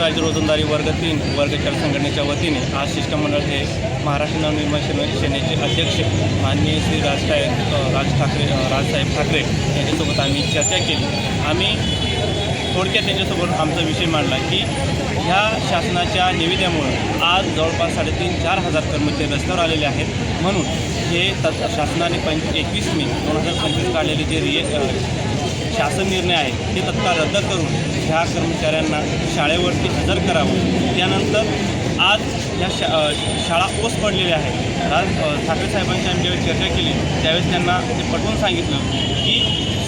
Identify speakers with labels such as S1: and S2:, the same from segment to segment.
S1: राज्य रोजंदारी वर्ग तीन वर्ग चार संघटनेच्या वतीने आज शिष्टमंडळ हे महाराष्ट्र नवनिर्माण सेनेचे अध्यक्ष माननीय श्री राजसाहेब राज ठाकरे राजसाहेब ठाकरे यांच्यासोबत आम्ही चर्चा केली. आम्ही थोडक्यात त्यांच्यासोबत आमचा विषय मांडला की ह्या शासनाच्या निविद्यामुळं आज जवळपास साडेतीन चार हजार कर्मचारी रस्त्यावर आलेले आहेत. म्हणून हे तत् शासनाने पंच एकवीस मे दोन हजार पंचवीस काढलेले जे रिए शासन निर्णय आहे ते तत्काळ रद्द करून ह्या कर्मचाऱ्यांना शाळेवरती हजर करावं. त्यानंतर आज ह्या शा शाळा ओस पडलेल्या आहेत आज ठाकरे साहेबांशी आम्ही ज्यावेळी चर्चा केली त्यावेळेस त्यांना ते पटवून सांगितलं की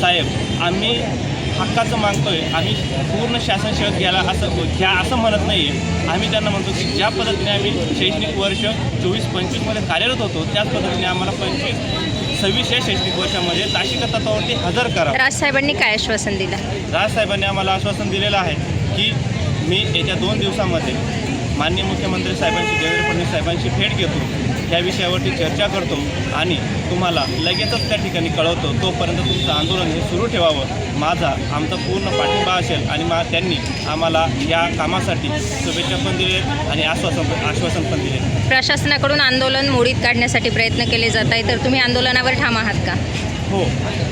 S1: साहेब आम्ही हक्काचं मागतोय आम्ही पूर्ण शासन सेवक घ्यायला असं घ्या असं म्हणत नाही आहे आम्ही त्यांना म्हणतो की ज्या पद्धतीने आम्ही शैक्षणिक वर्ष चोवीस पंचवीसमध्ये कार्यरत होतो त्याच पद्धतीने आम्हाला पंचवीस सव्वीस या शैक्षणिक वर्षामध्ये ताशिका तत्वावरती हजर करा.
S2: राजसाहेबांनी काय आश्वासन दिलं?
S1: राजसाहेबांनी आम्हाला आश्वासन दिलेलं आहे की मी येत्या दोन दिवसामध्ये माननीय मुख्यमंत्री साहेबांशी देवेंद्र फडणवीस साहेबांची भेट घेतो. त्या विषयावरती चर्चा करतो आणि तुम्हाला लगेचच त्या ठिकाणी कळवतो तोपर्यंत तुमचं आंदोलन हे सुरू ठेवावं. माझा आमचा पूर्ण पाठिंबा असेल आणि मा त्यांनी आम्हाला या कामासाठी शुभेच्छा पण दिले आणि आश्वासन आश्वासन पण दिले.
S2: प्रशासनाकडून आंदोलन मोडीत काढण्यासाठी प्रयत्न केले जात आहे तर तुम्ही आंदोलनावर ठाम आहात का?
S1: हो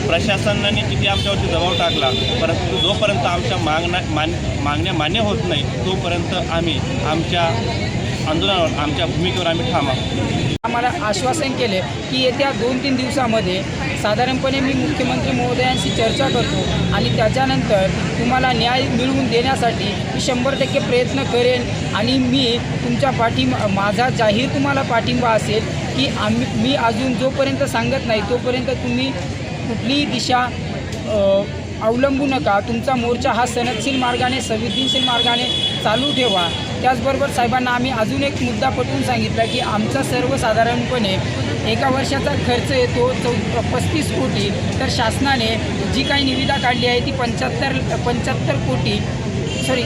S1: प्रशासनाने किती आमच्यावरती दबाव टाकला परंतु जोपर्यंत आमच्या मागण्या मान मागण्या मान्य होत नाही तोपर्यंत आम्ही आमच्या आंदोलनावर आमच्या भूमिकेवर आम्ही ठाम आहोत.
S3: आम्हाला आश्वासन केले की येत्या दोन तीन दिवसामध्ये साधारणपणे मी मुख्यमंत्री महोदयांशी चर्चा करतो आणि त्याच्यानंतर तुम्हाला न्याय मिळवून देण्यासाठी मी शंभर टक्के प्रयत्न करेन आणि मी तुमच्या पाठी माझा जाहीर तुम्हाला पाठिंबा असेल की आम्ही मी अजून जोपर्यंत सांगत नाही तोपर्यंत तुम्ही कुठलीही दिशा अवलंबू नका. तुमचा मोर्चा हा सनदशील मार्गाने संवेदनशील मार्गाने चालू ठेवा. त्याचबरोबर साहेबांना आम्ही अजून एक मुद्दा पटवून सांगितला की आमचा सर्वसाधारणपणे एका वर्षाचा खर्च येतो चौ पस्तीस कोटी. तर शासनाने जी काही निविदा काढली आहे ती पंच्याहत्तर पंच्याहत्तर कोटी